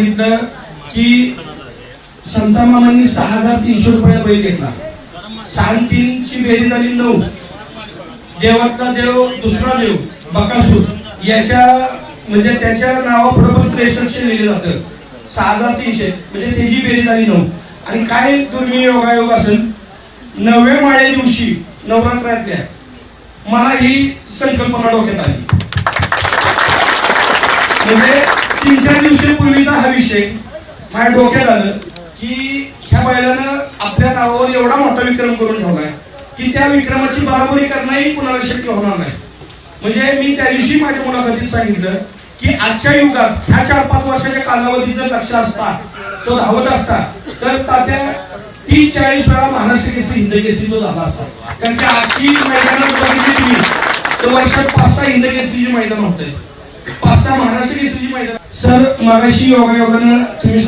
सांगितलं की संता मामांनी सहा हजार तीनशे रुपये बैल घेतला. सहा तीनची बेरी झाली नऊ. देवातला देव दुसरा देव बकासूर. याच्या म्हणजे त्याच्या नावाबरोबर त्रेसष्टशे लिहिले जातं. सहा हजार तीनशे म्हणजे त्याची बेरी झाली नऊ. आणि काय दुर्मिळ योगायोग असेल? नवव्या माळ्या दिवशी नवरात्रातल्या मला ही संकल्पना डोक्यात आली. म्हणजे तीन चार दिवसापूर्वीचा हा विषय माझ्या डोक्यात आलं की ह्या बैलानं आपल्या नावावर एवढा मोठा विक्रम करून ठेवलाय की त्या विक्रमाची बराबरी करणंही कुणाला शक्य होणार नाही. म्हणजे मी त्या दिवशी माझ्या मुलाखतीत सांगितलं की आजच्या युगात ह्या चार पाच वर्षाच्या कालावधीत जर लक्ष असता तो धावत असता तर तात्या तीन चाळीस वेळा महाराष्ट्र केसरी हिंद केसरी तो झाला असता. कारण की आजची मैदानात बघितली तर वर्षात पाच सहा हिंद केसरीची मैदान होत पाच सहा महाराष्ट्र केसरीची मैदान सर मगाशी योगायोगानं तुम्ही